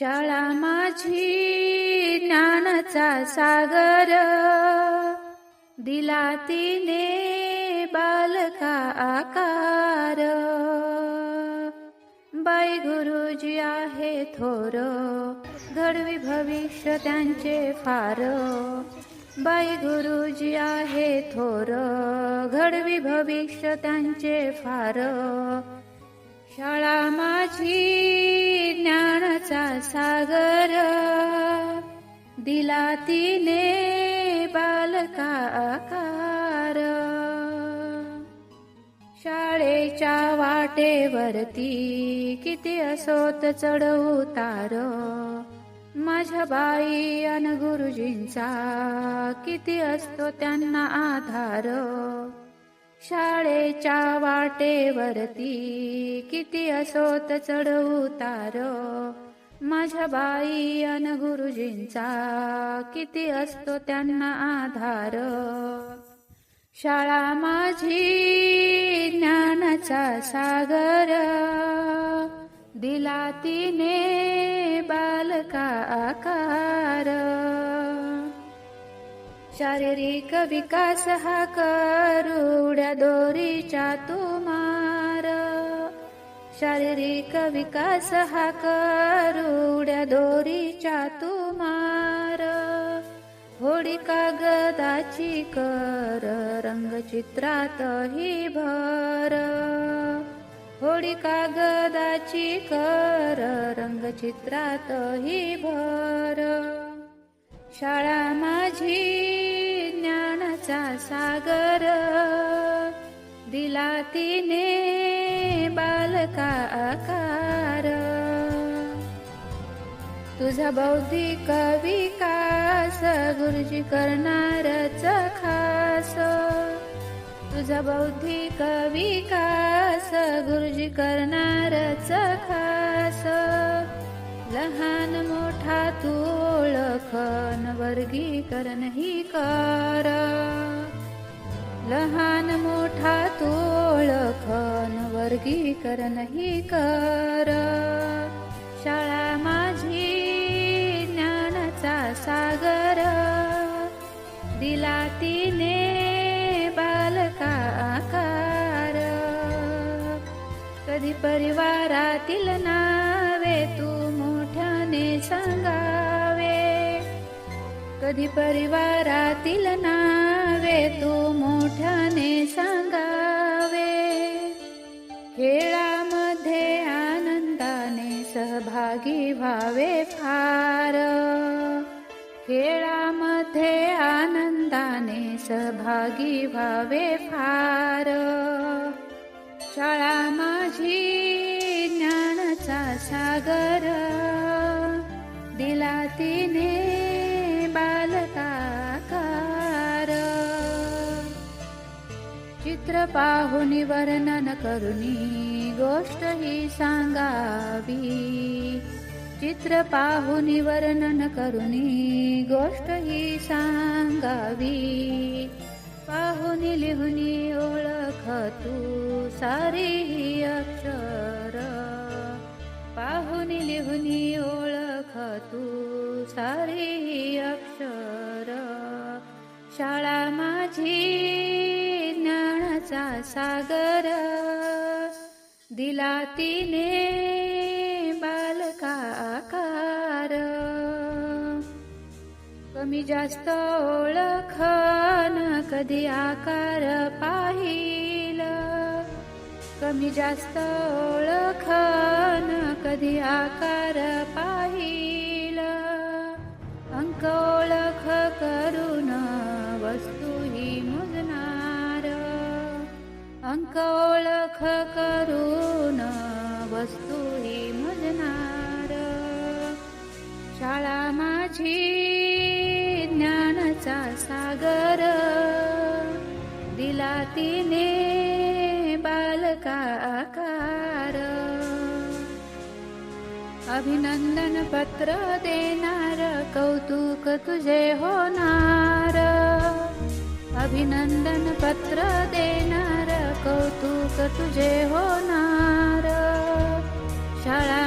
शाळा माझी ज्ञानाचा सागर. दिला तिने बालका आकार. बाई गुरुजी आहे थोर. घडवी भविष्य त्यांचे फार. बाई गुरुजी आहे थोर. घडवी भविष्य त्यांचे फार. शाळा माझी ज्ञानाचा सागर. दिला तिने बालका आकार. शाळेच्या वाटेवरती किती असोत चढ उतार माझ्या बाई अन गुरुजींचा किती असतो त्यांना आधार. शाळेच्या वाटेवरती किती असोत चढ उतार माझ्या बाई अन गुरुजींचा किती असतो त्यांना आधार. शाळा माझी ज्ञानाचा सागर. दिला तिने बालका आकार. शारीरिक विकास हा करुड्या दोरीच्या तुमार शारीरिक विकास हा करुड्या दोरीच्या तुमार होडी कागदाची कर रंगचित्रात ही भर. होडी कागदाची कर रंगचित्रात ही भर. शाळा माझी ज्ञानाचा सागर. दिला तिने बालका आकार. तुझा बौद्धिक विकास गुरुजी करणारच खास. तुझा बौद्धिक विकास गुरुजी करणारच खास. लहान मोठा तू ओळखन वर्गीकरण ही कर. लहान मोठा तू ओळखन वर्गीकरण ही कर. शाळा माझी ज्ञानाचा सागर. दिला तिने बालका आकार. कधी परिवारातील ना सांगावे. कधी परिवारातील नावे तू मोठ्याने सांगावे. खेळामध्ये आनंदाने सहभागी व्हावे फार. खेळामध्ये आनंदाने सहभागी व्हावे फार. शाळा माझी ज्ञानाचा सागर. तिने बालकाकार. चित्र पाहुनी वर्णन करुणी गोष्ट ही सांगावी. चित्र पाहुनी वर्णन करुणी गोष्ट ही सांगावी. पाहुनी लिहुनी ओळख तू सारी ही अक्षर. पाहुनी लिहुनी ओळख तू सारी अक्षर. शाळा माझी ज्ञानाचा सागर. दिला तिने बालका आकार कमी जास्त ओळखन कधी आकार पाहिल. कमी जास्त ओळखन कधी आकार पा वस्तूही मुजणार. अंक ओळख करून वस्तूही मुजणार. शाळा माझी ज्ञानाचा सागर. दिला तिने बालका आकार. अभिनंदन पत्र देणार कौतुक तुझे होणार. अभिनंदन पत्र देणार कौतुक तुझे होणार. शाळा